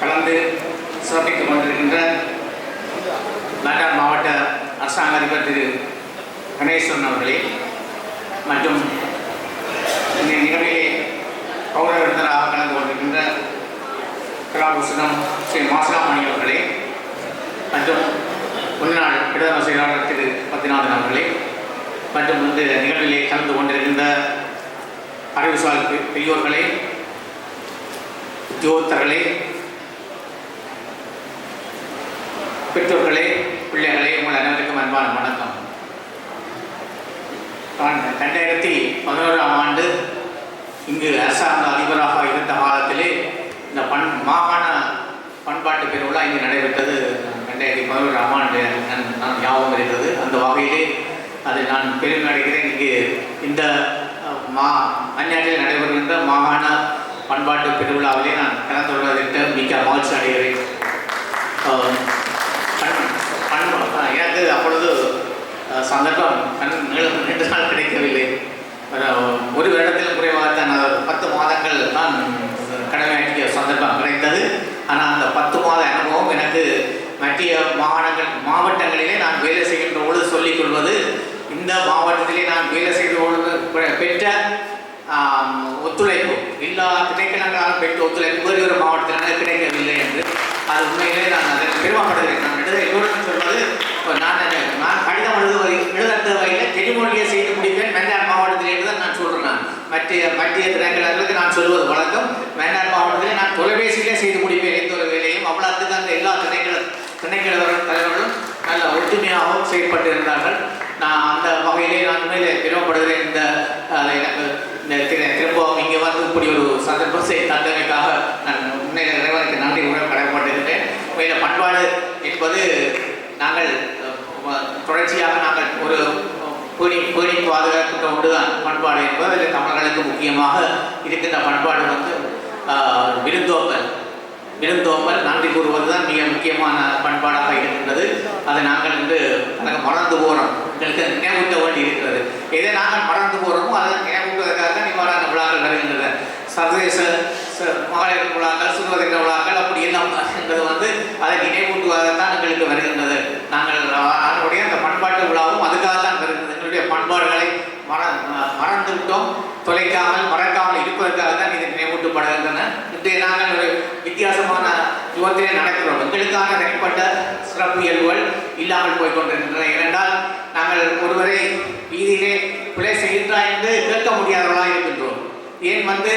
கலந்து சிறப்பித்துக் கொண்டிருக்கின்ற நாட்டார் மாவட்ட அரசாங்க அதிபர் திரு கணேஸ்வரன் அவர்களே மற்றும் இந்த நிகழ்விலே கௌரவ விருந்தராக கலந்து கொண்டிருக்கின்ற கலாபூஷணம் ஸ்ரீ மாசலாமணி அவர்களே மற்றும் முன்னாள் பிரதம செயலாளர் திரு பத்திநாதன் அவர்களே மற்றும் இந்த நிகழ்விலே கலந்து கொண்டிருக்கின்ற அறிவுசால் பெரியோர்களே ஜோத்தர்களே பெற்றோர்களே பிள்ளைகளே உங்கள் அனைவருக்கும் அன்பான வணக்கம். நான் ரெண்டாயிரத்தி பதினோராம் ஆண்டு இங்கு அரசாங்க அதிபராக இருந்த காலத்திலே இந்த பண் மாகாண பண்பாட்டு பெருவிழா இங்கு நடைபெற்றது. ரெண்டாயிரத்தி பதினோராம் ஆண்டு நான் ஞாபகம் இருக்கிறது அந்த வகையிலே அதை நான் பெருமை அடைகிறேன் இங்கு இந்த மா அந்நாட்டில் நடைபெறுகின்ற மாகாண பண்பாட்டு பெருவிழாவிலே நான் கலந்து கொள்வதற்கு மிக்க மகிழ்ச்சி அடைகிறேன் அஹ், பண்- பண்- அஹ், எனக்கு அப்பொழுது அஹ், சந்தர்ப்பம். கண் நீளம் ரெண்டு நாள் கிடைக்கவில்லை ஒரு வருடத்தில் குறைவாகத்தான் பத்து மாதங்கள் தான் கடமையாற்றிய சந்தர்ப்பம் கிடைத்தது. ஆனால் அந்த பத்து மாத அனுபவம் எனக்கு மத்திய மாகாணங்கள் மாவட்டங்களிலே நான் வேலை செய்கின்ற பொழுது சொல்லிக் கொள்வது இந்த மாவட்டத்திலே நான் வேலை செய்த பொழுது பெற்ற ஒத்துழைப்பு. எல்லா திணைக்களங்களாலும் பெற்ற ஒத்துழைப்பு. வேறு ஒரு மாவட்டத்தில் கிடைக்கவில்லை என்று. அது உண்மையிலே நான் அதை பெருமைப்படுகிறேன் நான் எழுத எல்லோருக்கும் சொல்வது இப்போ நான் என்ன- நான் கடிதம் எழுதுவது எழுத தேவையில்லை தென்மொழியை செய்து முடிப்பேன் மன்னார் மாவட்டத்தில் என்று தான் நான் மற்ற மத்திய மத்திய நான் சொல்வது வழக்கம். மன்னார் மாவட்டத்தில் நான் தொலைபேசியிலே செய்து முடிப்பேன். எந்த ஒரு வேலையும் அவ்வளோத்துக்கு அந்த எல்லா திணைக்கள திணைக்களவர்கள் தலைவர்களும் நல்ல ஒற்றுமையாகவும் செயல்பட்டு இருந்தார்கள். நான் அந்த வகையிலே நான் உண்மையிலே பெருமைப்படுகிறேன். இந்த எனக்கு இந்த திரும்பவும் இங்கே வந்து இப்படி ஒரு சந்தர்ப்பத்தை தந்தமைக்காக நான் முன்னேற இறைவனுக்கு நன்றி உணர கடமைப்பட்டிருக்கிறேன். உண்மையில பண்பாடு என்பது நாங்கள் தொடர்ச்சியாக நாங்கள் ஒரு பேணி பேணி பாதுகாக்கின்ற ஒன்றுதான் பண்பாடு என்பது. அதில் தமிழர்களுக்கு முக்கியமாக இருக்கின்ற பண்பாடு வந்து விருந்தோம்பல். விருந்தோம்பல் நன்றி கூறுவது தான் மிக முக்கியமான பண்பாடாக இருக்கின்றது. அதை நாங்கள் இன்று எனக்கு மறந்து போகிறோம் எங்களுக்கு நினைவூட்ட வேண்டி இருக்கிறது. எதை நாங்கள் மறந்து போகிறோமோ அதை நினைவூட்டுவதற்காக தான் இவ்வாறான விழாக்கள் வருகின்றன. சர்வதேச மகளிர் விழாக்கள் சிறுவதின விழா அப்படி எல்லாம் என்பது வந்து அதை நினைவூட்டுவதற்காக எங்களுக்கு வருகின்றது நாங்கள் அதனுடைய அந்த பண்பாட்டு விழாவும் அதுக்காக தான் வருகிறது எங்களுடைய பண்பாடுகளை மற மறந்து விட்டோம் தொலைக்காமல் மறக்காமல் இருப்பதற்காக தான் இது நினைவூட்டப்படுகின்றன இன்றைய நாங்கள் ஒரு வித்தியாசமான யுகத்திலே நடக்கிறோம். எங்களுக்காக தனிப்பட்ட சிறப்பு இயல்புகள் இல்லாமல் போய் கொண்டிருக்கின்றன ஏனென்றால் நாங்கள் ஒருவரை வீதியிலே பிழை செய்கின்றார் என்று கேட்க முடியாதவர்களாக இருக்கின்றோம். ஏன் வந்து